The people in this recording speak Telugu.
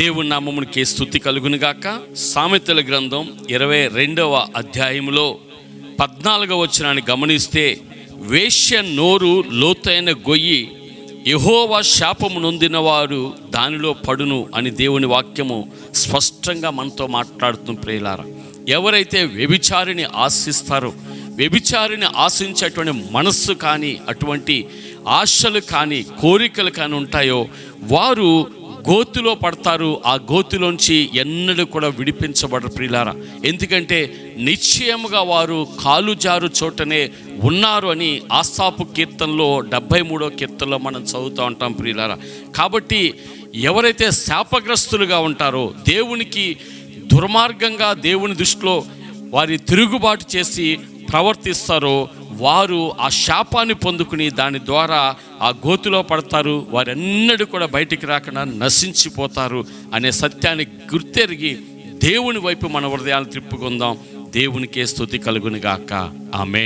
దేవుని నామమునికి స్థుతి కలుగునుగాక. సామెతల గ్రంథం ఇరవై రెండవ అధ్యాయంలో పద్నాలుగవ వచనాన్ని గమనిస్తే వేశ్య నోరు లోతైన గొయ్యి యహోవా శాపము నొందిన వారు దానిలో పడును అని దేవుని వాక్యము స్పష్టంగా మనతో మాట్లాడుతున్న ప్రియులారా. ఎవరైతే వ్యభిచారిని ఆశిస్తారో వ్యభిచారిని ఆశించేటువంటి మనస్సు కానీ అటువంటి ఆశలు కానీ కోరికలు కానీ ఉంటాయో వారు గోతిలో పడతారు ఆ గోతిలోంచి ఎన్నడూ కూడా విడిపించబడరు ప్రియులారా. ఎందుకంటే నిశ్చయముగా వారు కాలు జారు చోటనే ఉన్నారు అని ఆస్తాపు కీర్తనలో డెబ్భై మూడో కీర్తనలో మనం చదువుతూ ఉంటాం ప్రియులారా. కాబట్టి ఎవరైతే శాపగ్రస్తులుగా ఉంటారో దేవునికి దుర్మార్గంగా దేవుని దృష్టిలో వారి తిరుగుబాటు చేసి ప్రవర్తిస్తారో వారు ఆ శాపాన్ని పొందుకుని దాని ద్వారా ఆ గోతిలో పడతారు. వారెన్నడూ కూడా బయటికి రాకుండా నశించిపోతారు అనే సత్యాన్ని గుర్తెరిగి దేవుని వైపు మన హృదయాలు తిప్పుకుందాం. దేవునికే స్థుతి కలుగునిగాక. ఆమె